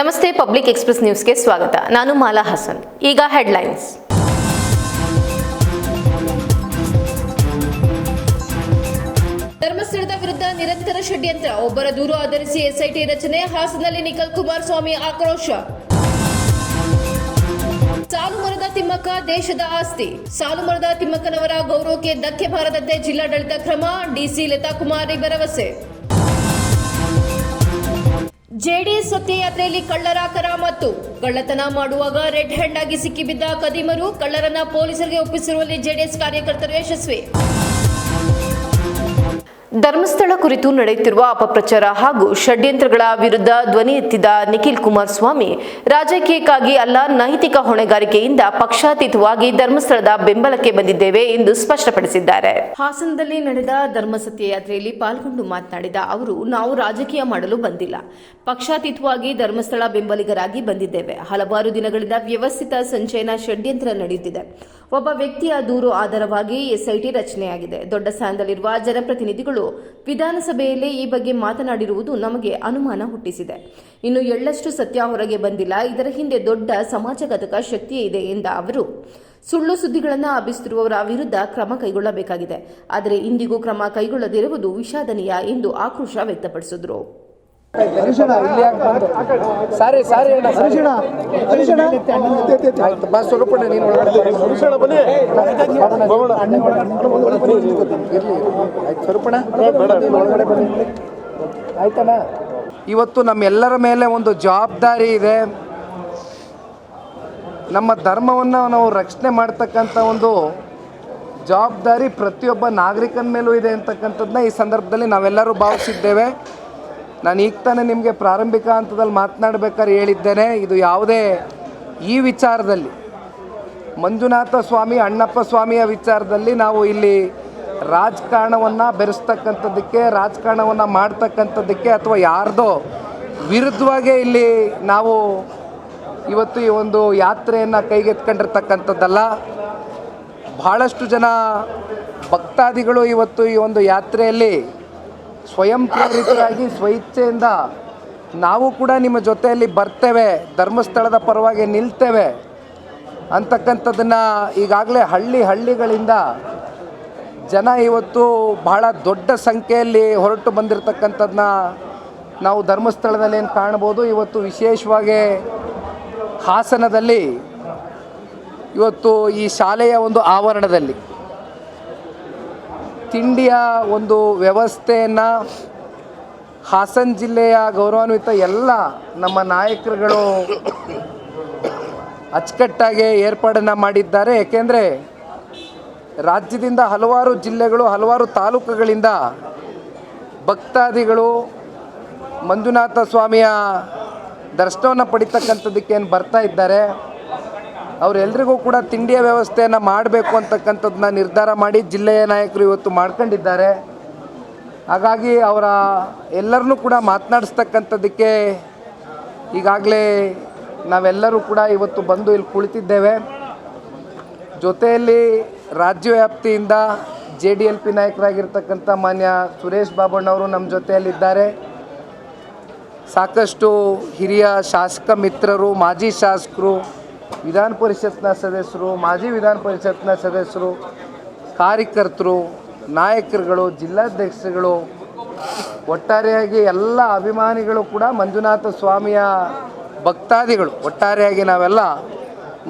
ನಮಸ್ತೆ public express ನ್ಯೂಸ್ಗೆ ಸ್ವಾಗತ. ನಾನು ಮಾಲಾ ಹಸನ್. ಈಗ ಹೆಡ್ಲೈನ್ಸ್. ಧರ್ಮಸ್ಥಳದ ವಿರುದ್ಧ ನಿರಂತರ ಷಡ್ಯಂತ್ರ. ಒಬ್ಬರ ದೂರು ಆಧರಿಸಿ ಎಸ್ಐಟಿ ರಚನೆ ಹಾಸನಲ್ಲಿ ನಿಖಲ್ ಕುಮಾರಸ್ವಾಮಿ ಆಕ್ರೋಶ. ಸಾಲುಮರದ ತಿಮ್ಮಕ್ಕ ದೇಶದ ಆಸ್ತಿ. ಸಾಲುಮರದ ತಿಮ್ಮಕ್ಕನವರ ಗೌರವಕ್ಕೆ ಧಕ್ಕೆ ಬಾರದಂತೆ ಜಿಲ್ಲಾಡಳಿತ ಕ್ರಮ, ಡಿಸಿ ಲತಾ ಕುಮಾರಿ ಭರವಸೆ. ಜೆಡಿಎಸ್ ಸತ್ಯಯಾತ್ರೆಯಲ್ಲಿ ಕಳ್ಳರ ಕರಾಮತ್ತು ಕಳ್ಳತನ ಮಾಡುವಾಗ ರೆಡ್ ಹ್ಯಾಂಡ್ ಆಗಿ ಸಿಕ್ಕಿಬಿದ್ದ ಕದಿಮರು ಕಳ್ಳರನ್ನ ಪೊಲೀಸರಿಗೆ ಒಪ್ಪಿಸಿರುವಲ್ಲಿ ಜೆಡಿಎಸ್ ಕಾರ್ಯಕರ್ತರು ಯಶಸ್ವಿ. ಧರ್ಮಸ್ಥಳ ಕುರಿತು ನಡೆಯುತ್ತಿರುವ ಅಪಪ್ರಚಾರ ಹಾಗೂ ಷಡ್ಯಂತ್ರಗಳ ವಿರುದ್ಧ ಧ್ವನಿ ಎತ್ತಿದ ನಿಖಿಲ್ ಕುಮಾರಸ್ವಾಮಿ ರಾಜಕೀಯಕ್ಕಾಗಿ ಅಲ್ಲ, ನೈತಿಕ ಹೊಣೆಗಾರಿಕೆಯಿಂದ ಪಕ್ಷಾತೀತವಾಗಿ ಧರ್ಮಸ್ಥಳದ ಬೆಂಬಲಕ್ಕೆ ಬಂದಿದ್ದೇವೆ ಎಂದು ಸ್ಪಷ್ಟಪಡಿಸಿದ್ದಾರೆ. ಹಾಸನದಲ್ಲಿ ನಡೆದ ಧರ್ಮಸತ್ಯ ಯಾತ್ರೆಯಲ್ಲಿ ಪಾಲ್ಗೊಂಡು ಮಾತನಾಡಿದ ಅವರು, ನಾವು ರಾಜಕೀಯ ಮಾಡಲು ಬಂದಿಲ್ಲ. ಪಕ್ಷಾತೀತವಾಗಿ ಧರ್ಮಸ್ಥಳ ಬೆಂಬಲಿಗರಾಗಿ ಬಂದಿದ್ದೇವೆ. ಹಲವಾರು ದಿನಗಳಿಂದ ವ್ಯವಸ್ಥಿತ ಸಂಚಯನ ಷಡ್ಯಂತ್ರ ನಡೆಯುತ್ತಿದೆ. ಒಬ್ಬ ವ್ಯಕ್ತಿಯ ದೂರು ಆಧಾರವಾಗಿ ಎಸ್ಐಟಿ ರಚನೆಯಾಗಿದೆ. ದೊಡ್ಡ ಸ್ಥಾನದಲ್ಲಿರುವ ಜನಪ್ರತಿನಿಧಿಗಳು ವಿಧಾನಸಭೆಯಲ್ಲಿ ಈ ಬಗ್ಗೆ ಮಾತನಾಡಿರುವುದು ನಮಗೆ ಅನುಮಾನ ಹುಟ್ಟಿಸಿದೆ. ಇನ್ನು ಎಳ್ಳಷ್ಟು ಸತ್ಯ ಹೊರಗೆ ಬಂದಿಲ್ಲ. ಇದರ ಹಿಂದೆ ದೊಡ್ಡ ಸಮಾಜಘಾತಕ ಶಕ್ತಿಯೇ ಇದೆ ಎಂದ ಅವರು, ಸುಳ್ಳು ಸುದ್ದಿಗಳನ್ನು ಹಬ್ಬಿಸುತ್ತಿರುವವರ ವಿರುದ್ಧ ಕ್ರಮ ಕೈಗೊಳ್ಳಬೇಕಾಗಿದೆ. ಆದರೆ ಇಂದಿಗೂ ಕ್ರಮ ಕೈಗೊಳ್ಳದಿರುವುದು ವಿಷಾದನೀಯ ಎಂದು ಆಕ್ರೋಶ ವ್ಯಕ್ತಪಡಿಸಿದರು. ಇಲ್ಲಿ ಯಾಕೆ ಸಾರಿ ಸಾರಿ ಅಣ್ಣ ಸಾರಿ. ಹರೀಶಣ್ಣ ಆಯ್ತು ಬಾ ಸ್ವರೂಪಣ್ಣ ನೀನು ಒಳಗಡೆ ಇರಲಿ ಆಯ್ತು ಸ್ವರೂಪಣ್ಣ ನೀನು ಒಳಗಡೆ ಬನ್ನಿ ಆಯ್ತಣ್ಣ. ಇವತ್ತು ನಮ್ಮೆಲ್ಲರ ಮೇಲೆ ಒಂದು ಜವಾಬ್ದಾರಿ ಇದೆ. ನಮ್ಮ ಧರ್ಮವನ್ನು ನಾವು ರಕ್ಷಣೆ ಮಾಡ್ತಕ್ಕಂಥ ಒಂದು ಜವಾಬ್ದಾರಿ ಪ್ರತಿಯೊಬ್ಬ ನಾಗರಿಕನ ಮೇಲೂ ಇದೆ ಅಂತಕ್ಕಂಥದ್ದನ್ನ ಈ ಸಂದರ್ಭದಲ್ಲಿ ನಾವೆಲ್ಲರೂ ಭಾವಿಸಿದ್ದೇವೆ. ನಾನು ಈಗ ತಾನೇ ನಿಮಗೆ ಪ್ರಾರಂಭಿಕ ಹಂತದಲ್ಲಿ ಮಾತನಾಡಬೇಕಾದ್ರೆ ಹೇಳಿದ್ದೇನೆ, ಇದು ಯಾವುದೇ ಈ ವಿಚಾರದಲ್ಲಿ ಮಂಜುನಾಥ ಸ್ವಾಮಿ, ಅಣ್ಣಪ್ಪ ಸ್ವಾಮಿಯ ವಿಚಾರದಲ್ಲಿ ನಾವು ಇಲ್ಲಿ ರಾಜಕಾರಣವನ್ನು ಬೆರೆಸ್ತಕ್ಕಂಥದ್ದಕ್ಕೆ, ರಾಜಕಾರಣವನ್ನು ಮಾಡ್ತಕ್ಕಂಥದ್ದಕ್ಕೆ ಅಥವಾ ಯಾರ್ದೋ ವಿರುದ್ಧವಾಗೇ ಇಲ್ಲಿ ನಾವು ಇವತ್ತು ಈ ಒಂದು ಯಾತ್ರೆಯನ್ನು ಕೈಗೆತ್ಕೊಂಡಿರ್ತಕ್ಕಂಥದ್ದಲ್ಲ ಬಹಳಷ್ಟು ಜನ ಭಕ್ತಾದಿಗಳು ಇವತ್ತು ಈ ಒಂದು ಯಾತ್ರೆಯಲ್ಲಿ ಸ್ವಯಂ ಪ್ರೇರಿತರಾಗಿ ಸ್ವಇಚ್ಛೆಯಿಂದ ನಾವು ಕೂಡ ನಿಮ್ಮ ಜೊತೆಯಲ್ಲಿ ಬರ್ತೇವೆ, ಧರ್ಮಸ್ಥಳದ ಪರವಾಗಿ ನಿಲ್ತೇವೆ ಅಂತಕ್ಕಂಥದ್ದನ್ನು ಈಗಾಗಲೇ ಹಳ್ಳಿ ಹಳ್ಳಿಗಳಿಂದ ಜನ ಇವತ್ತು ಬಹಳ ದೊಡ್ಡ ಸಂಖ್ಯೆಯಲ್ಲಿ ಹೊರಟು ಬಂದಿರತಕ್ಕಂಥದ್ದನ್ನ ನಾವು ಧರ್ಮಸ್ಥಳದಲ್ಲಿ ಏನು ಕಾಣ್ಬೋದು? ಇವತ್ತು ವಿಶೇಷವಾಗಿ ಹಾಸನದಲ್ಲಿ ಇವತ್ತು ಈ ಶಾಲೆಯ ಒಂದು ಆವರಣದಲ್ಲಿ. ತಿಂಡಿಯ ಒಂದು ವ್ಯವಸ್ಥೆಯನ್ನು ಹಾಸನ ಜಿಲ್ಲೆಯ ಗೌರವಾನ್ವಿತ ಎಲ್ಲ ನಮ್ಮ ನಾಯಕರುಗಳು ಅಚ್ಚುಕಟ್ಟಾಗಿ ಏರ್ಪಾಡನ್ನು ಮಾಡಿದ್ದಾರೆ. ಏಕೆಂದರೆ ರಾಜ್ಯದಿಂದ ಹಲವಾರು ಜಿಲ್ಲೆಗಳು, ಹಲವಾರು ತಾಲೂಕುಗಳಿಂದ ಭಕ್ತಾದಿಗಳು ಮಂಜುನಾಥ ಸ್ವಾಮಿಯ ದರ್ಶನವನ್ನು ಪಡಿತಕ್ಕಂಥದ್ದಕ್ಕೇನು ಬರ್ತಾ ಇದ್ದಾರೆ. ಅವರೆಲ್ಲರಿಗೂ ಕೂಡ ತಿಂಡಿಯ ವ್ಯವಸ್ಥೆಯನ್ನು ಮಾಡಬೇಕು ಅಂತಕ್ಕಂಥದ್ದನ್ನ ನಿರ್ಧಾರ ಮಾಡಿ ಜಿಲ್ಲೆಯ ನಾಯಕರು ಇವತ್ತು ಮಾಡ್ಕೊಂಡಿದ್ದಾರೆ. ಹಾಗಾಗಿ ಅವರ ಎಲ್ಲರನ್ನೂ ಕೂಡ ಮಾತನಾಡಿಸ್ತಕ್ಕಂಥದ್ದಕ್ಕೆ ಈಗಾಗಲೇ ನಾವೆಲ್ಲರೂ ಕೂಡ ಇವತ್ತು ಬಂದು ಇಲ್ಲಿ ಕುಳಿತಿದ್ದೇವೆ. ಜೊತೆಯಲ್ಲಿ ರಾಜ್ಯವ್ಯಾಪ್ತಿಯಿಂದ ಜೆ ಡಿ ಎಲ್ ಪಿ ನಾಯಕರಾಗಿರ್ತಕ್ಕಂಥ ಮಾನ್ಯ ಸುರೇಶ್ ಬಾಬಣ್ಣವರು ನಮ್ಮ ಜೊತೆಯಲ್ಲಿದ್ದಾರೆ. ಸಾಕಷ್ಟು ಹಿರಿಯ ಶಾಸಕ ಮಿತ್ರರು, ಮಾಜಿ ಶಾಸಕರು ವಿಧಾನ ಪರಿಷತ್ನ ಸದಸ್ಯರು, ಮಾಜಿ ವಿಧಾನ ಪರಿಷತ್ನ ಸದಸ್ಯರು, ಕಾರ್ಯಕರ್ತರು, ನಾಯಕರುಗಳು, ಜಿಲ್ಲಾಧ್ಯಕ್ಷರುಗಳು, ಒಟ್ಟಾರೆಯಾಗಿ ಎಲ್ಲ ಅಭಿಮಾನಿಗಳು ಕೂಡ ಮಂಜುನಾಥ ಸ್ವಾಮಿಯ ಭಕ್ತಾದಿಗಳು. ಒಟ್ಟಾರೆಯಾಗಿ ನಾವೆಲ್ಲ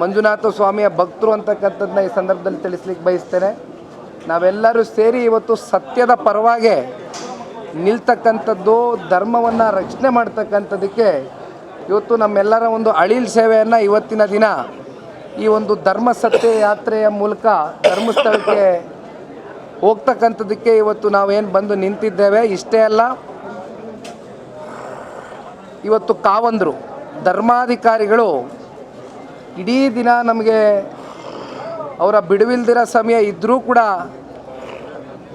ಮಂಜುನಾಥ ಸ್ವಾಮಿಯ ಭಕ್ತರು ಅಂತಕ್ಕಂಥದ್ದನ್ನ ಈ ಸಂದರ್ಭದಲ್ಲಿ ತಿಳಿಸ್ಲಿಕ್ಕೆ ಬಯಸ್ತೇನೆ. ನಾವೆಲ್ಲರೂ ಸೇರಿ ಇವತ್ತು ಸತ್ಯದ ಪರವಾಗಿ ನಿಲ್ತಕ್ಕಂಥದ್ದು, ಧರ್ಮವನ್ನು ರಕ್ಷಣೆ ಮಾಡ್ತಕ್ಕಂಥದ್ದಕ್ಕೆ ಇವತ್ತು ನಮ್ಮೆಲ್ಲರ ಒಂದು ಅಳಿಲ್ ಸೇವೆಯನ್ನು ಇವತ್ತಿನ ದಿನ ಈ ಒಂದು ಧರ್ಮ ಸತ್ಯ ಯಾತ್ರೆಯ ಮೂಲಕ ಧರ್ಮಸ್ಥಳಕ್ಕೆ ಹೋಗ್ತಕ್ಕಂಥದ್ದಕ್ಕೆ ಇವತ್ತು ನಾವೇನು ಬಂದು ನಿಂತಿದ್ದೇವೆ, ಇಷ್ಟೇ ಅಲ್ಲ, ಇವತ್ತು ಕಾವಂದರು, ಧರ್ಮಾಧಿಕಾರಿಗಳು ಇಡೀ ದಿನ ನಮಗೆ ಅವರ ಬಿಡುವಿಲ್ದಿರೋ ಸಮಯ ಇದ್ದರೂ ಕೂಡ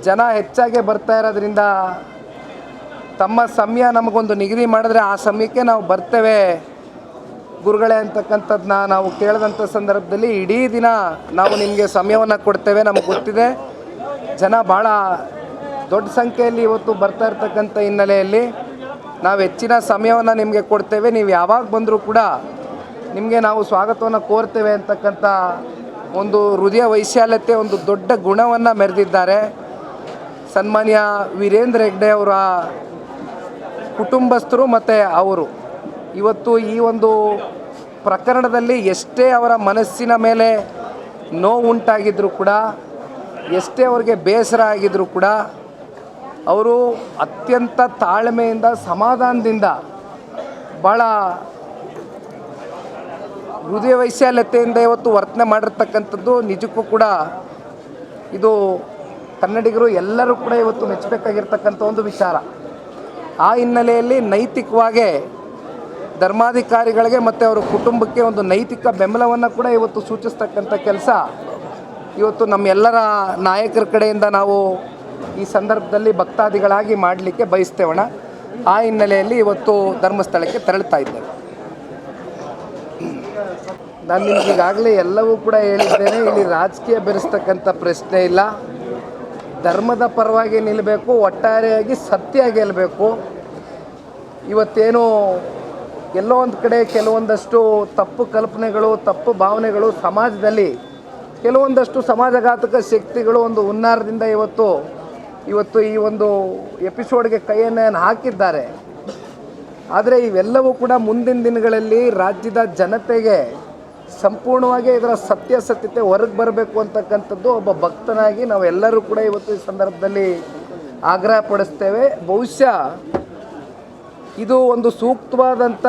ಜನ ಹೆಚ್ಚಾಗೆ ಬರ್ತಾ ಇರೋದ್ರಿಂದ ತಮ್ಮ ಸಮಯ ನಮಗೊಂದು ನಿಗದಿ ಮಾಡಿದ್ರೆ ಆ ಸಮಯಕ್ಕೆ ನಾವು ಬರ್ತೇವೆ. ಗುರುಗಳೇ ಅಂತಕ್ಕಂಥದ್ದನ್ನ ನಾವು ಕೇಳಿದಂಥ ಸಂದರ್ಭದಲ್ಲಿ ಇಡೀ ದಿನ ನಾವು ನಿಮಗೆ ಸಮಯವನ್ನು ಕೊಡ್ತೇವೆ, ನಮಗೆ ಗೊತ್ತಿದೆ. ಜನ ಭಾಳ ದೊಡ್ಡ ಸಂಖ್ಯೆಯಲ್ಲಿ ಇವತ್ತು ಬರ್ತಾ ಇರ್ತಕ್ಕಂಥ ಹಿನ್ನೆಲೆಯಲ್ಲಿ ನಾವು ಹೆಚ್ಚಿನ ಸಮಯವನ್ನು ನಿಮಗೆ ಕೊಡ್ತೇವೆ. ನೀವು ಯಾವಾಗ ಬಂದರೂ ಕೂಡ ನಿಮಗೆ ನಾವು ಸ್ವಾಗತವನ್ನು ಕೋರ್ತೇವೆ ಅಂತಕ್ಕಂಥ ಒಂದು ಹೃದಯ ವೈಶಾಲ್ಯತೆ, ಒಂದು ದೊಡ್ಡ ಗುಣವನ್ನು ಮೆರೆದಿದ್ದಾರೆ. ಸನ್ಮಾನ್ಯ ವೀರೇಂದ್ರ ಹೆಗ್ಡೆ ಅವರ ಕುಟುಂಬಸ್ಥರು ಮತ್ತು ಅವರು. ಇವತ್ತು ಈ ಒಂದು ಪ್ರಕರಣದಲ್ಲಿ ಎಷ್ಟೇ ಅವರ ಮನಸ್ಸಿನ ಮೇಲೆ ನೋವು ಉಂಟಾಗಿದ್ದರೂ ಕೂಡ, ಎಷ್ಟೇ ಅವರಿಗೆ ಬೇಸರ ಆಗಿದ್ದರೂ ಕೂಡ, ಅವರು ಅತ್ಯಂತ ತಾಳ್ಮೆಯಿಂದ, ಸಮಾಧಾನದಿಂದ ಭಾಳ ಹೃದಯ ವೈಶಾಲ್ಯತೆಯಿಂದ ಇವತ್ತು ವರ್ತನೆ ಮಾಡಿರ್ತಕ್ಕಂಥದ್ದು ನಿಜಕ್ಕೂ ಕೂಡ ಇದು ಕನ್ನಡಿಗರು ಎಲ್ಲರೂ ಕೂಡ ಇವತ್ತು ಮೆಚ್ಚಬೇಕಾಗಿರ್ತಕ್ಕಂಥ ಒಂದು ವಿಚಾರ. ಆ ಹಿನ್ನೆಲೆಯಲ್ಲಿ ನೈತಿಕವಾಗಿ ಧರ್ಮಾಧಿಕಾರಿಗಳಿಗೆ ಮತ್ತು ಅವರ ಕುಟುಂಬಕ್ಕೆ ಒಂದು ನೈತಿಕ ಬೆಂಬಲವನ್ನು ಕೂಡ ಇವತ್ತು ಸೂಚಿಸ್ತಕ್ಕಂಥ ಕೆಲಸ. ಇವತ್ತು ನಮ್ಮೆಲ್ಲರ ನಾಯಕರ ಕಡೆಯಿಂದ ನಾವು ಈ ಸಂದರ್ಭದಲ್ಲಿ ಭಕ್ತಾದಿಗಳಾಗಿ ಮಾಡಲಿಕ್ಕೆ ಬಯಸ್ತೇವಣ ಆ ಹಿನ್ನೆಲೆಯಲ್ಲಿ ಇವತ್ತು ಧರ್ಮಸ್ಥಳಕ್ಕೆ ತೆರಳ್ತಾ ಇದ್ದೇವೆ. ನಾನು ನಿಮ್ಗೆ ಈಗಾಗಲೇ ಎಲ್ಲವೂ ಕೂಡ ಹೇಳಿದ್ದೇನೆ, ಇಲ್ಲಿ ರಾಜಕೀಯ ಬೆರೆಸ್ತಕ್ಕಂಥ ಪ್ರಶ್ನೆ ಇಲ್ಲ. ಧರ್ಮದ ಪರವಾಗಿ ನಿಲ್ಲಬೇಕು ಒಟ್ಟಾರೆಯಾಗಿ ಸತ್ಯ ಗೆಲ್ಲಬೇಕು ಇವತ್ತೇನು ಎಲ್ಲೋ ಒಂದು ಕಡೆ ಕೆಲವೊಂದಷ್ಟು ತಪ್ಪು ಕಲ್ಪನೆಗಳು, ತಪ್ಪು ಭಾವನೆಗಳು ಸಮಾಜದಲ್ಲಿ, ಕೆಲವೊಂದಷ್ಟು ಸಮಾಜಘಾತಕ ಶಕ್ತಿಗಳು ಒಂದು ಹುನ್ನಾರದಿಂದ ಇವತ್ತು ಇವತ್ತು ಈ ಒಂದು ಎಪಿಸೋಡ್ಗೆ ಕೈಯನ್ನು ಹಾಕಿದ್ದಾರೆ. ಆದರೆ ಇವೆಲ್ಲವೂ ಕೂಡ ಮುಂದಿನ ದಿನಗಳಲ್ಲಿ ರಾಜ್ಯದ ಜನತೆಗೆ ಸಂಪೂರ್ಣವಾಗಿ ಇದರ ಸತ್ಯಾಸತ್ಯತೆ ಹೊರಗೆ ಬರಬೇಕು ಅಂತಕ್ಕಂಥದ್ದು ಒಬ್ಬ ಭಕ್ತನಾಗಿ ನಾವೆಲ್ಲರೂ ಕೂಡ ಇವತ್ತು ಈ ಸಂದರ್ಭದಲ್ಲಿ ಆಗ್ರಹ ಪಡಿಸ್ತೇವೆ. ಬಹುಶಃ ಇದು ಒಂದು ಸೂಕ್ತವಾದಂಥ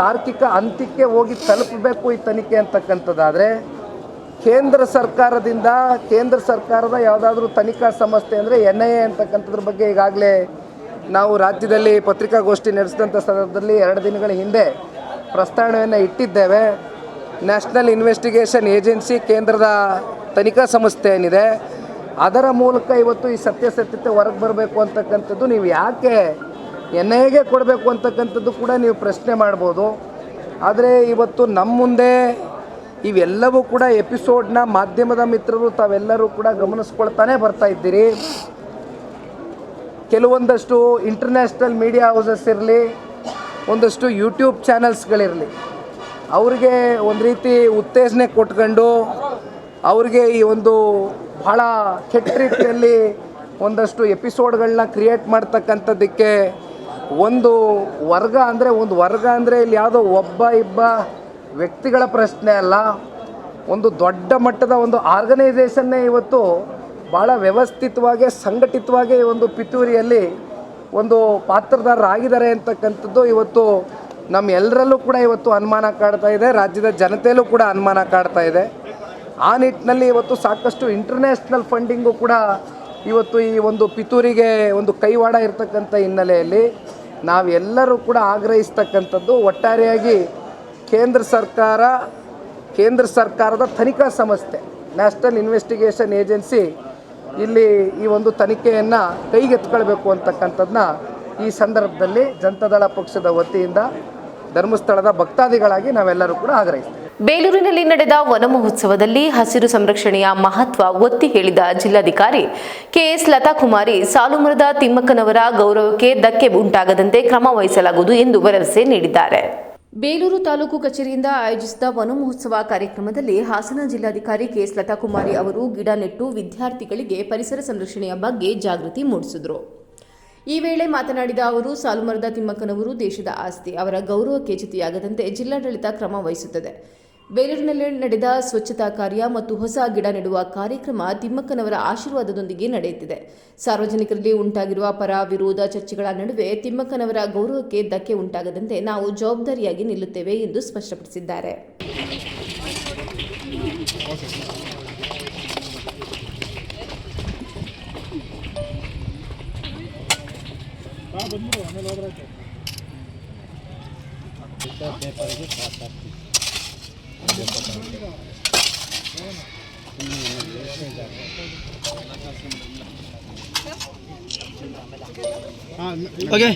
ತಾರ್ಕಿಕ ಅಂತ್ಯಕ್ಕೆ ಹೋಗಿ ತಲುಪಬೇಕು ಈ ತನಿಖೆ ಅಂತಕ್ಕಂಥದ್ದಾದರೆ ಕೇಂದ್ರ ಸರ್ಕಾರದಿಂದ ಕೇಂದ್ರ ಸರ್ಕಾರದ ಯಾವುದಾದ್ರೂ ತನಿಖಾ ಸಂಸ್ಥೆ ಅಂದರೆ ಎನ್ ಐ ಎ ಅಂತಕ್ಕಂಥದ್ರ ಬಗ್ಗೆ ಈಗಾಗಲೇ ನಾವು ರಾಜ್ಯದಲ್ಲಿ ಪತ್ರಿಕಾಗೋಷ್ಠಿ ನಡೆಸಿದಂಥ ಸಂದರ್ಭದಲ್ಲಿ ಎರಡು ದಿನಗಳ ಹಿಂದೆ ಪ್ರಸ್ತಾವನೆಯನ್ನು ಇಟ್ಟಿದ್ದೇವೆ. ನ್ಯಾಷನಲ್ ಇನ್ವೆಸ್ಟಿಗೇಷನ್ ಏಜೆನ್ಸಿ ಕೇಂದ್ರದ ತನಿಖಾ ಸಂಸ್ಥೆ ಏನಿದೆ, ಅದರ ಮೂಲಕ ಇವತ್ತು ಈ ಸತ್ಯಾಸತ್ಯತೆ ಹೊರಗೆ ಬರಬೇಕು ಅಂತಕ್ಕಂಥದ್ದು ನೀವು ಯಾಕೆ ಎನ್ ಐಗೆ ಕೊಡಬೇಕು ಅಂತಕ್ಕಂಥದ್ದು ಕೂಡ ನೀವು ಪ್ರಶ್ನೆ ಮಾಡ್ಬೋದು. ಆದರೆ ಇವತ್ತು ನಮ್ಮ ಮುಂದೆ ಇವೆಲ್ಲವೂ ಕೂಡ ಎಪಿಸೋಡ್ನ ಮಾಧ್ಯಮದ ಮಿತ್ರರು ತಾವೆಲ್ಲರೂ ಕೂಡ ಗಮನಿಸ್ಕೊಳ್ತಾನೆ ಬರ್ತಾ ಇದ್ದೀರಿ. ಕೆಲವೊಂದಷ್ಟು ಇಂಟರ್ನ್ಯಾಷನಲ್ ಮೀಡಿಯಾ ಹೌಸಸ್ ಇರಲಿ, ಒಂದಷ್ಟು ಯೂಟ್ಯೂಬ್ ಚಾನಲ್ಸ್ಗಳಿರಲಿ. ಅವ್ರಿಗೆ ಒಂದು ರೀತಿ ಉತ್ತೇಜನೆ ಕೊಟ್ಕೊಂಡು ಅವ್ರಿಗೆ ಈ ಒಂದು ಬಹಳ ಕೆಟ್ಟ ರೀತಿಯಲ್ಲಿ ಒಂದಷ್ಟು ಎಪಿಸೋಡ್ಗಳನ್ನ ಕ್ರಿಯೇಟ್ ಮಾಡ್ತಕ್ಕಂಥದ್ದಕ್ಕೆ ಒಂದು ವರ್ಗ ಅಂದರೆ, ಒಂದು ವರ್ಗ ಅಂದರೆ ಇಲ್ಲಿ ಯಾವುದೋ ಒಬ್ಬ ಇಬ್ಬ ವ್ಯಕ್ತಿಗಳ ಪ್ರಶ್ನೆ ಅಲ್ಲ. ಒಂದು ದೊಡ್ಡ ಮಟ್ಟದ ಒಂದು ಆರ್ಗನೈಸೇಷನ್ನೇ ಇವತ್ತು ಭಾಳ ವ್ಯವಸ್ಥಿತವಾಗಿ, ಸಂಘಟಿತವಾಗಿ ಒಂದು ಪಿತೂರಿಯಲ್ಲಿ ಒಂದು ಪಾತ್ರದಾರರಾಗಿದ್ದಾರೆ ಅಂತಕ್ಕಂಥದ್ದು ಇವತ್ತು ನಮ್ಮ ಎಲ್ಲರಲ್ಲೂ ಕೂಡ ಇವತ್ತು ಅನುಮಾನ ಕಾಡ್ತಾ ಇದೆ, ರಾಜ್ಯದ ಜನತೆಯಲ್ಲೂ ಕೂಡ ಅನುಮಾನ ಕಾಡ್ತಾ ಇದೆ. ಆ ನಿಟ್ಟಿನಲ್ಲಿ ಇವತ್ತು ಸಾಕಷ್ಟು ಇಂಟರ್ನ್ಯಾಷನಲ್ ಫಂಡಿಂಗು ಕೂಡ ಇವತ್ತು ಈ ಒಂದು ಪಿತೂರಿಗೆ ಒಂದು ಕೈವಾಡ ಇರತಕ್ಕಂಥ ಹಿನ್ನೆಲೆಯಲ್ಲಿ ನಾವೆಲ್ಲರೂ ಕೂಡ ಆಗ್ರಹಿಸ್ತಕ್ಕಂಥದ್ದು ಒಟ್ಟಾರೆಯಾಗಿ ಕೇಂದ್ರ ಸರ್ಕಾರ, ಕೇಂದ್ರ ಸರ್ಕಾರದ ತನಿಖಾ ಸಂಸ್ಥೆ ನ್ಯಾಷನಲ್ ಇನ್ವೆಸ್ಟಿಗೇಷನ್ ಏಜೆನ್ಸಿ ಇಲ್ಲಿ ಈ ಒಂದು ತನಿಖೆಯನ್ನು ಕೈಗೆತ್ಕೊಳ್ಬೇಕು ಅಂತಕ್ಕಂಥದ್ದನ್ನ ಈ ಸಂದರ್ಭದಲ್ಲಿ ಜನತಾದಳ ಪಕ್ಷದ ವತಿಯಿಂದ ಧರ್ಮಸ್ಥಳದ ಭಕ್ತಾದಿಗಳಾಗಿ ನಾವೆಲ್ಲರೂ ಕೂಡ ಆಗ್ರಹಿಸ್ತೇವೆ. ಬೇಲೂರಿನಲ್ಲಿ ನಡೆದ ವನ ಮಹೋತ್ಸವದಲ್ಲಿ ಹಸಿರು ಸಂರಕ್ಷಣೆಯ ಮಹತ್ವ ಒತ್ತಿ ಹೇಳಿದ ಜಿಲ್ಲಾಧಿಕಾರಿ ಕೆಎಸ್ ಲತಾಕುಮಾರಿ ಸಾಲುಮರದ ತಿಮ್ಮಕ್ಕನವರ ಗೌರವಕ್ಕೆ ಧಕ್ಕೆ ಉಂಟಾಗದಂತೆ ಕ್ರಮ ವಹಿಸಲಾಗುವುದು ಎಂದು ಭರವಸೆ ನೀಡಿದ್ದಾರೆ. ಬೇಲೂರು ತಾಲೂಕು ಕಚೇರಿಯಿಂದ ಆಯೋಜಿಸಿದ ವನ ಮಹೋತ್ಸವ ಕಾರ್ಯಕ್ರಮದಲ್ಲಿ ಹಾಸನ ಜಿಲ್ಲಾಧಿಕಾರಿ ಕೆಎಸ್ ಲತಾಕುಮಾರಿ ಅವರು ಗಿಡ ನೆಟ್ಟು ವಿದ್ಯಾರ್ಥಿಗಳಿಗೆ ಪರಿಸರ ಸಂರಕ್ಷಣೆಯ ಬಗ್ಗೆ ಜಾಗೃತಿ ಮೂಡಿಸಿದರು. ಈ ವೇಳೆ ಮಾತನಾಡಿದ ಅವರು, ಸಾಲುಮರದ ತಿಮ್ಮಕ್ಕನವರು ದೇಶದ ಆಸ್ತಿ, ಅವರ ಗೌರವಕ್ಕೆ ಚ್ಯುತಿಯಾಗದಂತೆ ಜಿಲ್ಲಾಡಳಿತ ಕ್ರಮ ವಹಿಸುತ್ತದೆ. ಬೇಲೂರಿನಲ್ಲಿ ನಡೆದ ಸ್ವಚ್ಛತಾ ಕಾರ್ಯ ಮತ್ತು ಹೊಸ ಗಿಡ ನೆಡುವ ಕಾರ್ಯಕ್ರಮ ತಿಮ್ಮಕ್ಕನವರ ಆಶೀರ್ವಾದದೊಂದಿಗೆ ನಡೆಯುತ್ತಿದೆ. ಸಾರ್ವಜನಿಕರಲ್ಲಿ ಉಂಟಾಗಿರುವ ಪರ ವಿರೋಧ ಚರ್ಚೆಗಳ ನಡುವೆ ತಿಮ್ಮಕ್ಕನವರ ಗೌರವಕ್ಕೆ ಧಕ್ಕೆ ಉಂಟಾಗದಂತೆ ನಾವು ಜವಾಬ್ದಾರಿಯಾಗಿ ನಿಲ್ಲುತ್ತೇವೆ ಎಂದು ಸ್ಪಷ್ಟಪಡಿಸಿದ್ದಾರೆ. ಓಕೆ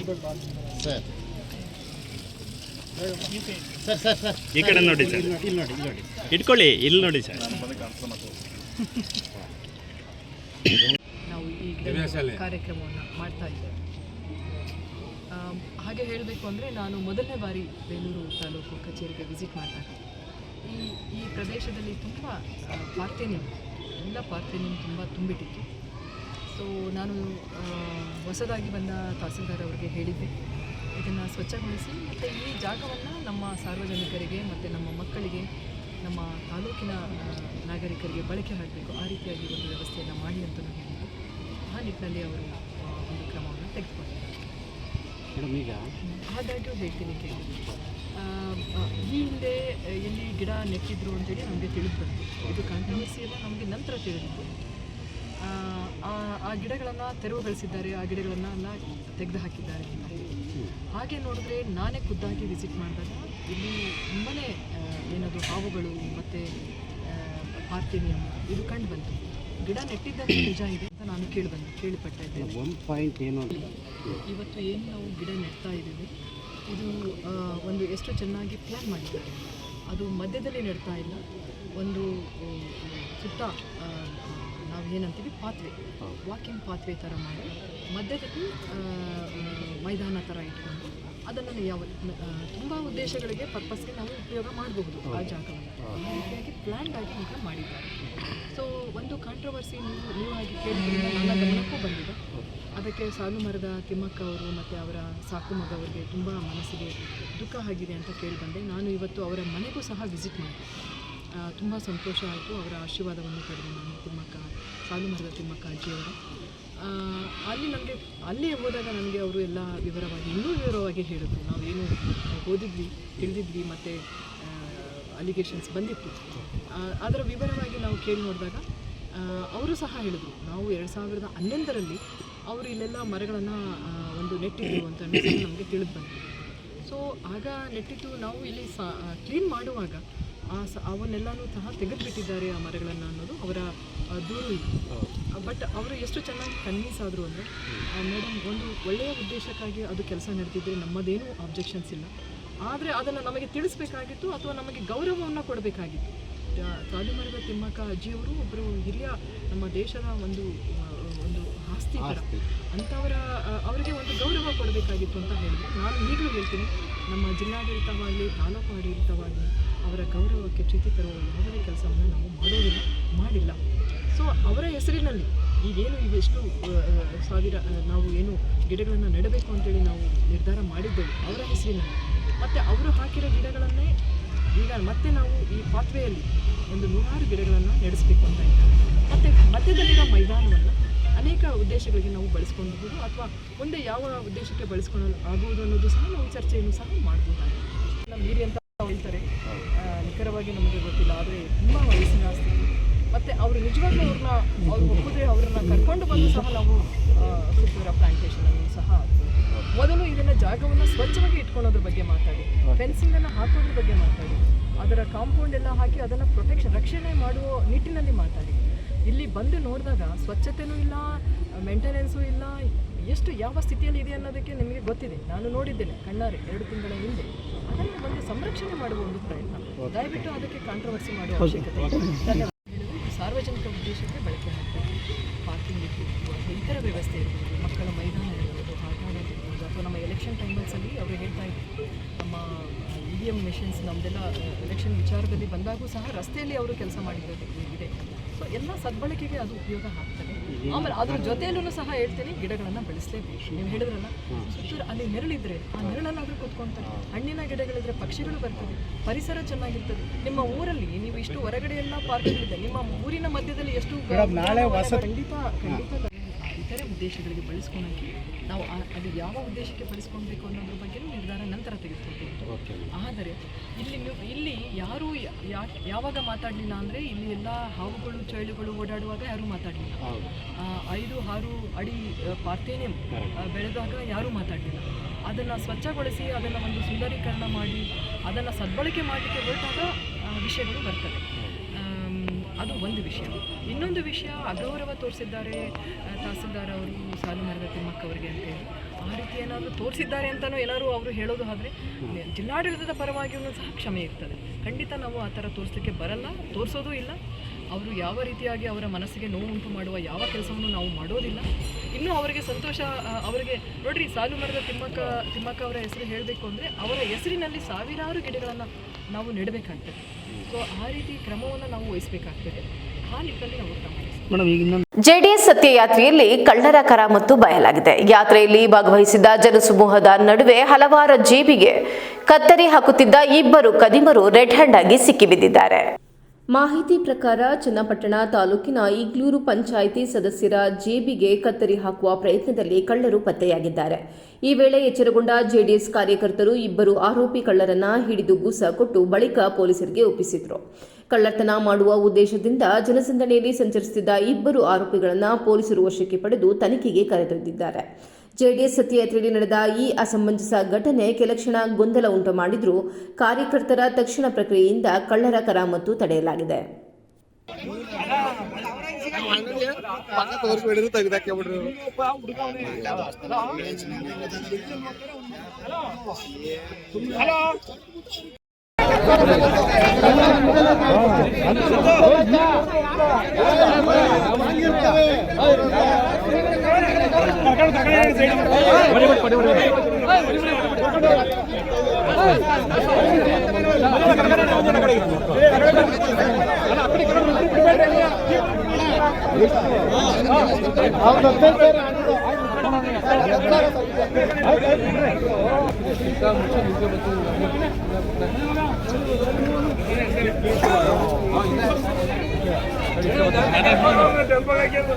ಈ ಕಡೆ ನೋಡಿ ಸರ್. ಇಟ್ಕೊಳ್ಳಿ ಇಲ್ಲಿ ನೋಡಿ ಸರ್. ನಾವು ಈ ಕಾರ್ಯಕ್ರಮವನ್ನು ಮಾಡ್ತಾ ಇದ್ದೇವೆ. ಹಾಗೆ ಹೇಳಬೇಕು ಅಂದರೆ ನಾನು ಮೊದಲನೇ ಬಾರಿ ಬೇಲೂರು ತಾಲೂಕು ಕಚೇರಿಗೆ ವಿಸಿಟ್ ಮಾಡಿದಾಗ ಈ ಈ ಪ್ರದೇಶದಲ್ಲಿ ತುಂಬ ಪಾರ್ಥೇನಿಯಂ ಎಲ್ಲ ಪಾರ್ಥೇನಿಯಂ ತುಂಬ ತುಂಬಿಟ್ಟಿತ್ತು. ಸೊ ನಾನು ಹೊಸದಾಗಿ ಬಂದ ತಹಸೀಲ್ದಾರ್ ಅವರಿಗೆ ಹೇಳಿದ್ದೆ. ಇದನ್ನು ಸ್ವಚ್ಛಗೊಳಿಸಿ ಮತ್ತು ಈ ಜಾಗವನ್ನು ನಮ್ಮ ಸಾರ್ವಜನಿಕರಿಗೆ ಮತ್ತು ನಮ್ಮ ಮಕ್ಕಳಿಗೆ, ನಮ್ಮ ತಾಲೂಕಿನ ನಾಗರಿಕರಿಗೆ ಬಳಕೆ ಮಾಡಬೇಕು. ಆ ರೀತಿಯಾಗಿ ಒಂದು ವ್ಯವಸ್ಥೆಯನ್ನು ಮಾಡಿ ಅಂತಲೂ ಹೇಳಿದ್ದೆ. ಆ ನಿಟ್ಟಿನಲ್ಲಿ ಅವರು ಒಂದು ಕ್ರಮವನ್ನು ತೆಗೆದುಕೊಂಡಿದ್ದಾರೆ. ಆದಾಗ್ಯೂ ಹೇಳ್ತೀನಿ ಕೇಳಿ. ಈ ಹಿಂದೆ ಎಲ್ಲಿ ಗಿಡ ನೆಟ್ಟಿದ್ರು ಅಂತೇಳಿ ನಮಗೆ ತಿಳಿದು ಬಂತು ಇದು ಕಾಂಟ್ರವರ್ಸಿ ಎಲ್ಲ ನಮಗೆ ನಂತರ ತಿಳಿದಿತ್ತು. ಆ ಗಿಡಗಳನ್ನು ತೆರವುಗೊಳಿಸಿದ್ದಾರೆ ಆ ಗಿಡಗಳನ್ನು ಎಲ್ಲ ತೆಗೆದು ಹಾಕಿದ್ದಾರೆ ಅಂತ ಹೇಳಿ. ಹಾಗೆ ನೋಡಿದ್ರೆ ನಾನೇ ಖುದ್ದಾಗಿ ವಿಸಿಟ್ ಮಾಡಿದಾಗ ಇಲ್ಲಿ ತುಂಬಾ ಏನದು ಹಾವುಗಳು ಮತ್ತು ಪಾರ್ಥೇನಿಯಂ ಇದು ಕಂಡು ಬಂತು. ಗಿಡ ನೆಟ್ಟಿದ್ದಂತೆ ನಿಜ ಇದೆ ಅಂತ ನಾನು ಕೇಳಿ ಬಂದೆ ಕೇಳಿಪಟ್ಟ ಒಂದು ಪಾಯಿಂಟ್ ಏನು ಇವತ್ತು ಏನು ನಾವು ಗಿಡ ನೆಡ್ತಾ ಇದ್ದೀವಿ ಇದು ಒಂದು ಎಷ್ಟು ಚೆನ್ನಾಗಿ ಪ್ಲ್ಯಾನ್ ಮಾಡಿದ್ದಾರೆ. ಅದು ಮಧ್ಯದಲ್ಲಿ ನೆಡ್ತಾ ಇಲ್ಲ ಒಂದು ಸುತ್ತ ನಾವು ಏನಂತೀವಿ ಪಾತ್ವೆ ವಾಕಿಂಗ್ ಪಾತ್ವೆ ಥರ ಮಾಡಿ ಮಧ್ಯದಲ್ಲಿ ಮೈದಾನ ಥರ ಇಟ್ಕೊಂಡು. ಅದನ್ನು ಯಾವ ತುಂಬ ಉದ್ದೇಶಗಳಿಗೆ ಪರ್ಪಸ್ಗೆ ನಾವು ಉಪಯೋಗ ಮಾಡಬಹುದು ಆ ಜಾಗವನ್ನು. ಈ ರೀತಿಯಾಗಿ ಪ್ಲ್ಯಾನ್ಡ್ ಆಗಿ ಈಗ ಮಾಡಿದ್ದಾರೆ. ಸೊ ಒಂದು ಕಾಂಟ್ರವರ್ಸಿ ನೀವು ನೀವು ಆಗಿ ಕೇಳಿದ್ರಿಂದ ನನ್ನ ಗಮನಕ್ಕೂ ಬಂದಿದೆ. ಅದಕ್ಕೆ ಸಾಲು ಮರದ ತಿಮ್ಮಕ್ಕ ಅವರು ಮತ್ತು ಅವರ ಸಾಕು ಮಗ ಅವರಿಗೆ ತುಂಬ ಮನಸ್ಸಿಗೆ ದುಃಖ ಆಗಿದೆ ಅಂತ ಕೇಳಿ ಬಂದೆ. ನಾನು ಇವತ್ತು ಅವರ ಮನೆಗೂ ಸಹ ವಿಸಿಟ್ ಮಾಡಿದೆ. ತುಂಬ ಸಂತೋಷ ಆಯಿತು. ಅವರ ಆಶೀರ್ವಾದವನ್ನು ಪಡೆದೆ ನಾನು ತಿಮ್ಮಕ್ಕ ಸಾಲು ಮರದ ತಿಮ್ಮಕ್ಕ ಅಜ್ಜಿಯವರು ಆ, ಅಲ್ಲಿ ನಮಗೆ, ಅಲ್ಲಿ ಹೋದಾಗ ನನಗೆ ಅವರು ಎಲ್ಲ ವಿವರವಾಗಿ, ಇನ್ನೂ ವಿವರವಾಗಿ ಹೇಳಿದ್ರು. ನಾವೇನು ಓದಿದ್ವಿ, ತಿಳಿದಿದ್ವಿ, ಮತ್ತು ಅಲಿಗೇಷನ್ಸ್ ಬಂದಿತ್ತು. ಅದರ ವಿವರವಾಗಿ ನಾವು ಕೇಳಿ ನೋಡಿದಾಗ ಅವರು ಸಹ ಹೇಳಿದರು. ನಾವು ಎರಡು ಸಾವಿರದ ಹನ್ನೊಂದರಲ್ಲಿ ಅವರು ಇಲ್ಲೆಲ್ಲ ಮರಗಳನ್ನು ಒಂದು ನೆಟ್ಟಿದ್ರು ಅಂತ ನಮಗೆ ತಿಳಿದು ಬಂತು ಸೊ ಆಗ ನೆಟ್ಟಿದ್ದು ನಾವು ಇಲ್ಲಿ ಕ್ಲೀನ್ ಮಾಡುವಾಗ, ಆ ಸ, ಅವನ್ನೆಲ್ಲನೂ ಸಹ ತೆಗೆದುಬಿಟ್ಟಿದ್ದಾರೆ ಆ ಮರಗಳನ್ನು ಅನ್ನೋದು ಅವರ ದೂರು ಇತ್ತು ಬಟ್ ಅವರು ಎಷ್ಟು ಚೆನ್ನಾಗಿ ಕನ್ವಿನ್ಸ್ ಆದರು ಅಂದರೆ ಮೇಡಮ್ ಒಂದು ಒಳ್ಳೆಯ ಉದ್ದೇಶಕ್ಕಾಗಿ ಅದು ಕೆಲಸ ನಡೆದಿದ್ದರೆ ನಮ್ಮದೇನೂ ಆಬ್ಜೆಕ್ಷನ್ಸ್ ಇಲ್ಲ. ಆದರೆ ಅದನ್ನು ನಮಗೆ ತಿಳಿಸ್ಬೇಕಾಗಿತ್ತು ಅಥವಾ ನಮಗೆ ಗೌರವವನ್ನು ಕೊಡಬೇಕಾಗಿತ್ತು. ಸಾಲುಮರದ ತಿಮ್ಮಕ್ಕ ಅಜ್ಜಿಯವರು ಒಬ್ಬರು ಹಿರಿಯ ನಮ್ಮ ದೇಶದ ಒಂದು ಒಂದು ಆಸ್ತಿ ಅಂಥವರ ಅವರಿಗೆ ಒಂದು ಗೌರವ ಕೊಡಬೇಕಾಗಿತ್ತು ಅಂತ ಹೇಳಿದ್ರು. ನಾನು ಈಗಲೂ ಹೇಳ್ತೀನಿ ನಮ್ಮ ಜಿಲ್ಲಾಡಳಿತವಾಗಲಿ ತಾಲೂಕು ಆಡಳಿತವಾಗಲಿ ಅವರ ಗೌರವಕ್ಕೆ ಚ್ಯುತಿ ತರುವ ಯಾವುದೇ ಕೆಲಸವನ್ನು ನಾವು ಮಾಡೋದಿಲ್ಲ ಮಾಡಿಲ್ಲ. ಸೊ ಅವರ ಹೆಸರಿನಲ್ಲಿ ಈಗೇನು ಇವೆಷ್ಟು ಸಾವಿರ ನಾವು ಏನು ಗಿಡಗಳನ್ನು ನೆಡಬೇಕು ಅಂತೇಳಿ ನಾವು ನಿರ್ಧಾರ ಮಾಡಿದ್ದೇವೆ ಅವರ ಹೆಸರಿನಲ್ಲಿ. ಮತ್ತು ಅವರು ಹಾಕಿರೋ ಗಿಡಗಳನ್ನೇ ಈಗ ಮತ್ತೆ ನಾವು ಈ ಪಾತ್ವೆಯಲ್ಲಿ ಒಂದು ನೂರಾರು ಗಿಡಗಳನ್ನು ನಡೆಸಬೇಕು ಅಂತ ಇದ್ದಾರೆ. ಮತ್ತು ಮಧ್ಯದಲ್ಲಿರೋ ಮೈದಾನವನ್ನು ಅನೇಕ ಉದ್ದೇಶಗಳಿಗೆ ನಾವು ಬಳಸ್ಕೊಳ್ಬಹುದು ಅಥವಾ ಮುಂದೆ ಯಾವ ಉದ್ದೇಶಕ್ಕೆ ಬಳಸ್ಕೊಳ್ಳಲು ಆಗುವುದು ಅನ್ನೋದು ಸಹ ನಾವು ಚರ್ಚೆಯನ್ನು ಸಹ ಮಾಡ್ಬೋದಾಗಿದೆ. ನಮ್ಮ ಮೀರಿ ಹೇಳ್ತಾರೆ ಆ, ನಿಖರವಾಗಿ ನಮಗೆ ಗೊತ್ತಿಲ್ಲ ಆದರೆ ತುಂಬ ವಯಸ್ಸಿನ ಆಸ್ತಿ ಮತ್ತು ಅವರು ನಿಜವಾಗ್ಲೂ ಅವ್ರನ್ನ, ಅವ್ರು ಒಪ್ಪದೆ ಅವ್ರನ್ನ ಕರ್ಕೊಂಡು ಬಂದು ಸಹ ನಾವು ಸುತ್ತೂರ ಅಲ್ಲಿ ಸಹ ಮೊದಲು ಇದನ್ನ ಜಾಗವನ್ನು ಸ್ವಚ್ಛವಾಗಿ ಇಟ್ಕೊಳ್ಳೋದ್ರ ಬಗ್ಗೆ ಮಾತಾಡಿ ಫೆನ್ಸಿಂಗನ್ನು ಹಾಕೋದ್ರ ಬಗ್ಗೆ ಮಾತಾಡಿ, ಅದರ ಕಾಂಪೌಂಡ್ ಎಲ್ಲ ಹಾಕಿ ಅದನ್ನು ಪ್ರೊಟೆಕ್ಷನ್ ರಕ್ಷಣೆ ಮಾಡುವ ನಿಟ್ಟಿನಲ್ಲಿ ಮಾತಾಡಿ. ಇಲ್ಲಿ ಬಂದು ನೋಡಿದಾಗ ಸ್ವಚ್ಛತೆನೂ ಇಲ್ಲ ಮೇಂಟೆನೆನ್ಸು ಇಲ್ಲ, ಎಷ್ಟು ಯಾವ ಸ್ಥಿತಿಯಲ್ಲಿ ಇದೆ ಅನ್ನೋದಕ್ಕೆ ನಿಮಗೆ ಗೊತ್ತಿದೆ. ನಾನು ನೋಡಿದ್ದೇನೆ, ಕಣ್ಣಾರೆ, ಎರಡು ತಿಂಗಳ ಹಿಂದೆ. ಅದನ್ನು ಬಂದು ಸಂರಕ್ಷಣೆ ಮಾಡುವ ಒಂದು ಪ್ರಯತ್ನ. ದಯವಿಟ್ಟು ಅದಕ್ಕೆ ಕಾಂಟ್ರವರ್ಸಿ ಮಾಡುವ ಅವಶ್ಯಕತೆ ಸಹ ರಸ್ತೆಯಲ್ಲಿ ಅವರು ಕೆಲಸ ಮಾಡಿರೋದು ಇದೆ. ಸೊ ಎಲ್ಲ ಸದ್ಬಳಕೆಗೆ ಅದು ಉಪಯೋಗ ಆಗ್ತದೆ. ಆಮೇಲೆ ಅದ್ರ ಜೊತೆಯಲ್ಲೂ ಸಹ ಹೇಳ್ತೀನಿ ಗಿಡಗಳನ್ನು ಬೆಳೆಸಲೇಬೇಕು. ನೀವು ಹೇಳಿದ್ರಲ್ಲ ಸುತ್ತೂರು ಅಲ್ಲಿ ನೆರಳಿದ್ರೆ ಆ ನೆರಳಲ್ಲಾದ್ರೂ ಕೂತ್ಕೊಂತಾರೆ. ಹಣ್ಣಿನ ಗಿಡಗಳಿದ್ರೆ ಪಕ್ಷಿಗಳು ಬರ್ತವೆ ಪರಿಸರ ಚೆನ್ನಾಗಿರ್ತದೆ. ನಿಮ್ಮ ಊರಲ್ಲಿ ನೀವು ಇಷ್ಟು ಹೊರಗಡೆ ಎಲ್ಲ ಪಾರ್ಕ್ಗಳಿದೆ ನಿಮ್ಮ ಊರಿನ ಮಧ್ಯದಲ್ಲಿ ಎಷ್ಟು ಖಂಡಿತ ಖಂಡಿತ ಉದ್ದೇಶಗಳಿಗೆ ಬಳಸ್ಕೊಳಕ್ಕೆ ನಾವು ಅದು ಯಾವ ಉದ್ದೇಶಕ್ಕೆ ಬಳಸ್ಕೊಳ್ಬೇಕು ಅನ್ನೋದ್ರ ಬಗ್ಗೆ ನಿರ್ಧಾರ ನಂತರ ತೆಗೆದುಕೊಳ್ಬೇಕು ಆದರೆ ಇಲ್ಲಿ ಇಲ್ಲಿ ಯಾರೂ ಯಾ- ಯಾವಾಗ ಮಾತಾಡಲಿಲ್ಲ ಅಂದರೆ ಇಲ್ಲಿ ಎಲ್ಲ ಹಾವುಗಳು ಚಳಿಗಳು ಓಡಾಡುವಾಗ ಯಾರೂ ಮಾತಾಡಲಿಲ್ಲ. ಐದು ಆರು ಅಡಿ ಪಾರ್ಥೇನೆ ಬೆಳೆದಾಗ ಯಾರೂ ಮಾತಾಡಲಿಲ್ಲ. ಅದನ್ನು ಸ್ವಚ್ಛಗೊಳಿಸಿ ಅದನ್ನು ಒಂದು ಸುಂದರೀಕರಣ ಮಾಡಿ ಅದನ್ನು ಸದ್ಬಳಕೆ ಮಾಡಲಿಕ್ಕೆ ಹೊರಟಾಗ ವಿಷಯಗಳು ಬರ್ತವೆ. ಅದು ಒಂದು ವಿಷಯ. ಇನ್ನೊಂದು ವಿಷಯ, ಅಗೌರವ ತೋರಿಸಿದ್ದಾರೆ ತಹಸೀಲ್ದಾರ್ ಅವರು ಸಾಲು ಮರದ ತಿಮ್ಮಕ್ಕ ಅವರಿಗೆ ಅಂತೇಳಿ ಆ ರೀತಿ ಏನಾದರೂ ತೋರಿಸಿದ್ದಾರೆ ಅಂತಲೂ ಏನಾದರೂ ಅವರು ಹೇಳೋದು ಆದರೆ, ಜಿಲ್ಲಾಡಳಿತದ ಪರವಾಗಿಯೂ ಸಹ ಕ್ಷಮೆ ಇರ್ತದೆ. ಖಂಡಿತ ನಾವು ಆ ಥರ ತೋರಿಸ್ಲಿಕ್ಕೆ ಬರಲ್ಲ, ತೋರಿಸೋದು ಇಲ್ಲ. ಅವರು ಯಾವ ರೀತಿಯಾಗಿ ಅವರ ಮನಸ್ಸಿಗೆ ನೋವು ಉಂಟು ಮಾಡುವ ಯಾವ ಕೆಲಸವನ್ನು ನಾವು ಮಾಡೋದಿಲ್ಲ. ಇನ್ನೂ ಅವರಿಗೆ ಸಂತೋಷ ಅವರಿಗೆ ನೋಡ್ರಿ, ಸಾಲು ಮರದ ತಿಮ್ಮಕ್ಕ ತಿಮ್ಮಕ್ಕ ಅವರ ಹೆಸರು ಹೇಳಬೇಕು ಅಂದರೆ, ಅವರ ಹೆಸರಿನಲ್ಲಿ ಸಾವಿರಾರು ಗಿಡಗಳನ್ನು ನಾವು ನೆಡಬೇಕಾಗ್ತದೆ. ಸೊ ಆ ರೀತಿ ಕ್ರಮವನ್ನು ನಾವು ವಹಿಸಬೇಕಾಗ್ತದೆ. ಆ ನಿಟ್ಟಿನಲ್ಲಿ ನಾವು ಕ್ರಮ. ಜೆಡಿಎಸ್ ಸತ್ಯಯಾತ್ರೆಯಲ್ಲಿ ಕಳ್ಳರ ಕರ ಮತ್ತು ಬಯಲಾಗಿದೆ. ಯಾತ್ರೆಯಲ್ಲಿ ಭಾಗವಹಿಸಿದ್ದ ಜನಸಮೂಹದ ನಡುವೆ ಹಲವಾರು ಜೇಬಿಗೆ ಕತ್ತರಿ ಹಾಕುತ್ತಿದ್ದ ಇಬ್ಬರು ಕದಿಮರು ರೆಡ್ ಹ್ಯಾಂಡ್ ಆಗಿ ಸಿಕ್ಕಿಬಿದ್ದಿದ್ದಾರೆ. ಮಾಹಿತಿ ಪ್ರಕಾರ ಚನ್ನಪಟ್ಟಣ ತಾಲೂಕಿನ ಇಗ್ಲೂರು ಪಂಚಾಯಿತಿ ಸದಸ್ಯರ ಜೇಬಿಗೆ ಕತ್ತರಿ ಹಾಕುವ ಪ್ರಯತ್ನದಲ್ಲಿ ಕಳ್ಳರು ಪತ್ತೆಯಾಗಿದ್ದಾರೆ. ಈ ವೇಳೆ ಎಚ್ಚರಗೊಂಡ ಜೆಡಿಎಸ್ ಕಾರ್ಯಕರ್ತರು ಇಬ್ಬರು ಆರೋಪಿ ಕಳ್ಳರನ್ನ ಹಿಡಿದು ಗೂಸ ಕೊಟ್ಟು ಬಳಿಕ ಪೊಲೀಸರಿಗೆ ಒಪ್ಪಿಸಿದರು. ಕಳ್ಳತನ ಮಾಡುವ ಉದ್ದೇಶದಿಂದ ಜನಸಂದಣಿಯಲ್ಲಿ ಸಂಚರಿಸುತ್ತಿದ್ದ ಇಬ್ಬರು ಆರೋಪಿಗಳನ್ನು ಪೊಲೀಸರು ವಶಕ್ಕೆ ಪಡೆದು ತನಿಖೆಗೆ ಕರೆದೊಯ್ದಿದ್ದಾರೆ. ಜೆಡಿಎಸ್ ಸತಿಯಾತ್ರೆಯಲ್ಲಿ ನಡೆದ ಈ ಅಸಮಂಜಸ ಘಟನೆ ಕೆಲಕ್ಷಣ ಗೊಂದಲ ಉಂಟು ಮಾಡಿದ್ರೂ. ಕಾರ್ಯಕರ್ತರ ತಕ್ಷಣ ಪ್ರಕ್ರಿಯೆಯಿಂದ ಕಳ್ಳರ ಕರಾಮತ್ತು ತಡೆಯಲಾಗಿದೆ. ಟೆಂಪಲ್ ಹಾಕ್ಯಂದ್ರೆ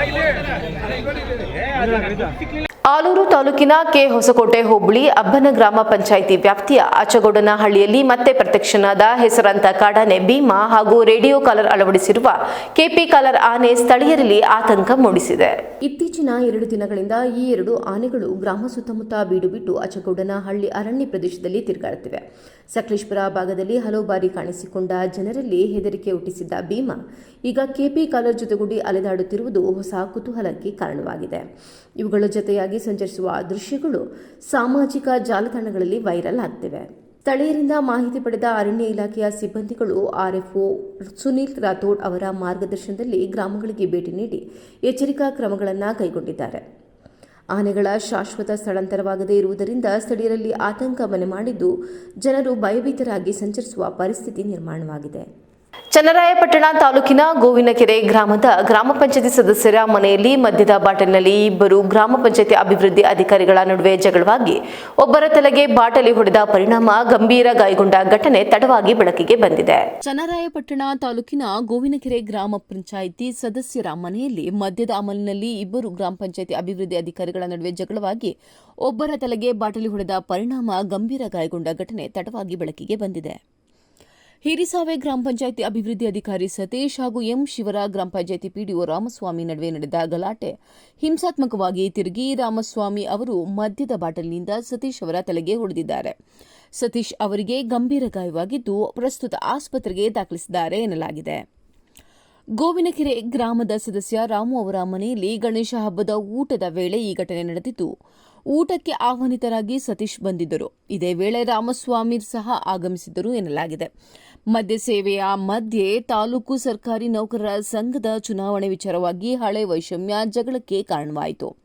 ಆಲೂರು ತಾಲೂಕಿನ ಕೆ ಹೊಸಕೋಟೆ ಹೋಬಳಿ ಅಬ್ಬನ ಗ್ರಾಮ ಪಂಚಾಯಿತಿ ವ್ಯಾಪ್ತಿಯ ಅಚಗೋಡನಹಳ್ಳಿಯಲ್ಲಿ ಮತ್ತೆ ಪ್ರತ್ಯಕ್ಷನಾದ ಹೆಸರಾಂತ ಕಾಡಾನೆ ಭೀಮಾ ಹಾಗೂ ರೇಡಿಯೋ ಕಾಲರ್ ಅಳವಡಿಸಿರುವ ಕೆಪಿ ಕಾಲರ್ ಆನೆ ಸ್ಥಳೀಯರಲ್ಲಿ ಆತಂಕ ಮೂಡಿಸಿದೆ. ಇತ್ತೀಚಿನ ಎರಡು ದಿನಗಳಿಂದ ಈ ಎರಡು ಆನೆಗಳು ಗ್ರಾಮ ಸುತ್ತಮುತ್ತ ಬೀಡು ಬಿಟ್ಟು ಅಚಗೋಡನಹಳ್ಳಿ ಅರಣ್ಯ ಪ್ರದೇಶದಲ್ಲಿ ತಿರುಗಾಡುತ್ತಿವೆ ಸಕಲೇಶ್ಪುರ ಭಾಗದಲ್ಲಿ ಹಲವು ಬಾರಿ ಕಾಣಿಸಿಕೊಂಡ ಜನರಲ್ಲಿ ಹೆದರಿಕೆ ಹುಟ್ಟಿಸಿದ್ದ ಭೀಮಾ ಈಗ ಕೆಪಿ ಕಾಲರ್ ಜೊತೆಗೂಡಿ ಅಲೆದಾಡುತ್ತಿರುವುದು ಹೊಸ ಕುತೂಹಲಕ್ಕೆ ಕಾರಣವಾಗಿದೆ. ಇವುಗಳ ಜೊತೆಯಾಗಿ ಸಂಚರಿಸುವ ದೃಶ್ಯಗಳು ಸಾಮಾಜಿಕ ಜಾಲತಾಣಗಳಲ್ಲಿ ವೈರಲ್ ಆಗ್ತಿವೆ. ಸ್ಥಳೀಯರಿಂದ ಮಾಹಿತಿ ಪಡೆದ ಅರಣ್ಯ ಇಲಾಖೆಯ ಸಿಬ್ಬಂದಿಗಳು ಆರ್ಎಫ್ಒ ಸುನೀಲ್ ರಾಥೋಡ್ ಅವರ ಮಾರ್ಗದರ್ಶನದಲ್ಲಿ ಗ್ರಾಮಗಳಿಗೆ ಭೇಟಿ ನೀಡಿ ಎಚ್ಚರಿಕಾ ಕ್ರಮಗಳನ್ನು ಕೈಗೊಂಡಿದ್ದಾರೆ. ಆನೆಗಳ ಶಾಶ್ವತ ಸ್ಥಳಾಂತರವಾಗದೇ ಇರುವುದರಿಂದ ಸ್ಥಳೀಯರಲ್ಲಿ ಆತಂಕ ಮನೆ ಮಾಡಿದ್ದು ಜನರು ಭಯಭೀತರಾಗಿ ಸಂಚರಿಸುವ ಪರಿಸ್ಥಿತಿ ನಿರ್ಮಾಣವಾಗಿದೆ. ಚನ್ನರಾಯಪಟ್ಟಣ ತಾಲೂಕಿನ ಗೋವಿನಕೆರೆ ಗ್ರಾಮದ ಗ್ರಾಮ ಪಂಚಾಯತಿ ಸದಸ್ಯರ ಮನೆಯಲ್ಲಿ ಮದ್ಯದ ಬಾಟಲಿನಲ್ಲಿ ಇಬ್ಬರು ಗ್ರಾಮ ಪಂಚಾಯತಿ ಅಭಿವೃದ್ಧಿ ಅಧಿಕಾರಿಗಳ ನಡುವೆ ಜಗಳವಾಗಿ ಒಬ್ಬರ ತಲೆಗೆ ಬಾಟಲಿ ಹೊಡೆದ ಪರಿಣಾಮ ಗಂಭೀರ ಗಾಯಗೊಂಡ ಘಟನೆ ತಡವಾಗಿ ಬೆಳಕಿಗೆ ಬಂದಿದೆ. ಚನ್ನರಾಯಪಟ್ಟಣ ತಾಲೂಕಿನ ಗೋವಿನಕೆರೆ ಗ್ರಾಮ ಪಂಚಾಯಿತಿ ಸದಸ್ಯರ ಮನೆಯಲ್ಲಿ ಮದ್ಯದ ಅಮಲಿನಲ್ಲಿ ಇಬ್ಬರು ಗ್ರಾಮ ಪಂಚಾಯತಿ ಅಭಿವೃದ್ಧಿ ಅಧಿಕಾರಿಗಳ ನಡುವೆ ಜಗಳವಾಗಿ ಒಬ್ಬರ ತಲೆಗೆ ಬಾಟಲಿ ಹೊಡೆದ ಪರಿಣಾಮ ಗಂಭೀರ ಗಾಯಗೊಂಡ ಘಟನೆ ತಡವಾಗಿ ಬೆಳಕಿಗೆ ಬಂದಿದೆ. ಹಿರಿಸಾವೆ ಗ್ರಾಮ ಪಂಚಾಯಿತಿ ಅಭಿವೃದ್ಧಿ ಅಧಿಕಾರಿ ಸತೀಶ್ ಹಾಗೂ ಎಂ ಶಿವರ ಗ್ರಾಮ ಪಂಚಾಯಿತಿ ಪಿಡಿಒ ರಾಮಸ್ವಾಮಿ ನಡುವೆ ನಡೆದ ಗಲಾಟೆ. ಹಿಂಸಾತ್ಮಕವಾಗಿ ತಿರುಗಿ ರಾಮಸ್ವಾಮಿ ಅವರು ಮದ್ಯದ ಬಾಟಲಿನಿಂದ ಸತೀಶ್ ಅವರ ತಲೆಗೆ ಹೊಡೆದಿದ್ದಾರೆ. ಸತೀಶ್ ಅವರಿಗೆ ಗಂಭೀರ ಗಾಯವಾಗಿದ್ದು ಪ್ರಸ್ತುತ ಆಸ್ಪತ್ರೆಗೆ ದಾಖಲಿಸಿದ್ದಾರೆ ಎನ್ನಲಾಗಿದೆ. ಗೋವಿನಕೆರೆ ಗ್ರಾಮದ ಸದಸ್ಯ ರಾಮು ಅವರ ಮನೆಯಲ್ಲಿ ಗಣೇಶ ಹಬ್ಬದ ಊಟದ ವೇಳೆ ಈ ಘಟನೆ ನಡೆದಿದ್ದು ಊಟಕ್ಕೆ ಆಹ್ವಾನಿತರಾಗಿ ಸತೀಶ್ ಬಂದಿದ್ದರು. ಇದೇ ವೇಳೆ ರಾಮಸ್ವಾಮಿ ಸಹ ಆಗಮಿಸಿದ್ದರು ಎನ್ನಲಾಗಿದೆ. ಮದ್ಯ ಸೇವೆಯ ಮಧ್ಯೆ ತಾಲೂಕು ಸರ್ಕಾರಿ ನೌಕರರ ಸಂಘದ ಚುನಾವಣೆ ವಿಚಾರವಾಗಿ ಹಳೆ ವೈಷಮ್ಯ ಜಗಳಕ್ಕೆ ಕಾರಣವಾಯಿತು.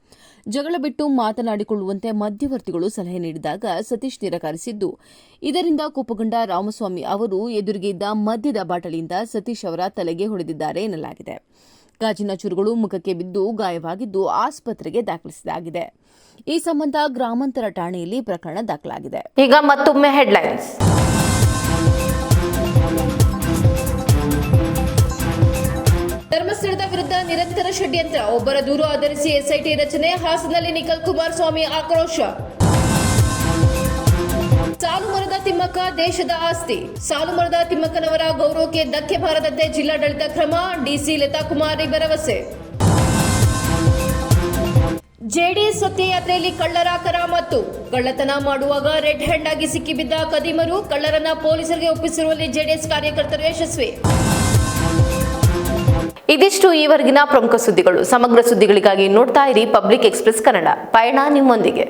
ಜಗಳ ಬಿಟ್ಟು ಮಾತನಾಡಿಕೊಳ್ಳುವಂತೆ ಮಧ್ಯವರ್ತಿಗಳು ಸಲಹೆ ನೀಡಿದಾಗ ಸತೀಶ್ ನಿರಾಕರಿಸಿದ್ದು. ಇದರಿಂದ ಕೋಪಗೊಂಡ ರಾಮಸ್ವಾಮಿ ಅವರು ಎದುರಿಗೆ ಇದ್ದ ಮದ್ಯದ ಬಾಟಲಿಯಿಂದ ಸತೀಶ್ ಅವರ ತಲೆಗೆ ಹೊಡೆದಿದ್ದಾರೆ ಎನ್ನಲಾಗಿದೆ. ಗಾಜಿನ ಚುರುಗಳು ಮುಖಕ್ಕೆ ಬಿದ್ದು ಗಾಯವಾಗಿದ್ದು ಆಸ್ಪತ್ರೆಗೆ ದಾಖಲಿಸಲಾಗಿದೆ. ಈ ಸಂಬಂಧ ಗ್ರಾಮಾಂತರ ಠಾಣೆಯಲ್ಲಿ ಪ್ರಕರಣ ದಾಖಲಾಗಿದೆ. ಈಗ ಮತ್ತೊಮ್ಮೆ ಹೆಡ್ಲೈನ್ಸ್. ಧರ್ಮಸ್ಥಳದ ವಿರುದ್ಧ ನಿರಂತರ ಷಡ್ಯಂತ್ರ. ಒಬ್ಬರ ದೂರು ಆಧರಿಸಿ ಎಸ್ಐಟಿ ರಚನೆ. ಹಾಸನಲ್ಲಿ ನಿಖಲ್ ಕುಮಾರಸ್ವಾಮಿ ಆಕ್ರೋಶ. ಸಾಲುಮರದ ತಿಮ್ಮಕ್ಕ ದೇಶದ ಆಸ್ತಿ. ಸಾಲುಮರದ ತಿಮ್ಮಕ್ಕನವರ ಗೌರವಕ್ಕೆ ಧಕ್ಕೆ ಬಾರದಂತೆ ಜಿಲ್ಲಾಡಳಿತ ಕ್ರಮ. ಡಿಸಿ ಲತಾ ಕುಮಾರಿ ಭರವಸೆ. ಜೆಡಿಎಸ್ ಸತ್ಯಯಾತ್ರೆಯಲ್ಲಿ ಕಳ್ಳರ ಕರ ಮತ್ತು ಕಳ್ಳತನ ಮಾಡುವಾಗ ರೆಡ್ ಹ್ಯಾಂಡ್ ಆಗಿ ಸಿಕ್ಕಿಬಿದ್ದ ಕದಿಮರು ಕಳ್ಳರನ್ನ ಪೊಲೀಸರಿಗೆ ಒಪ್ಪಿಸಿರುವಲ್ಲಿ ಜೆಡಿಎಸ್ ಕಾರ್ಯಕರ್ತರು ಯಶಸ್ವಿ. ಇದಿಷ್ಟು ಈವರೆಗಿನ ಪ್ರಮುಖ ಸುದ್ದಿಗಳು. ಸಮಗ್ರ ಸುದ್ದಿಗಳಿಗಾಗಿ ನೋಡ್ತಾ ಇರಿ ಪಬ್ಲಿಕ್ ಎಕ್ಸ್ಪ್ರೆಸ್ ಕನ್ನಡ. ಪಯಣ ನಿಮ್ಮೊಂದಿಗೆ.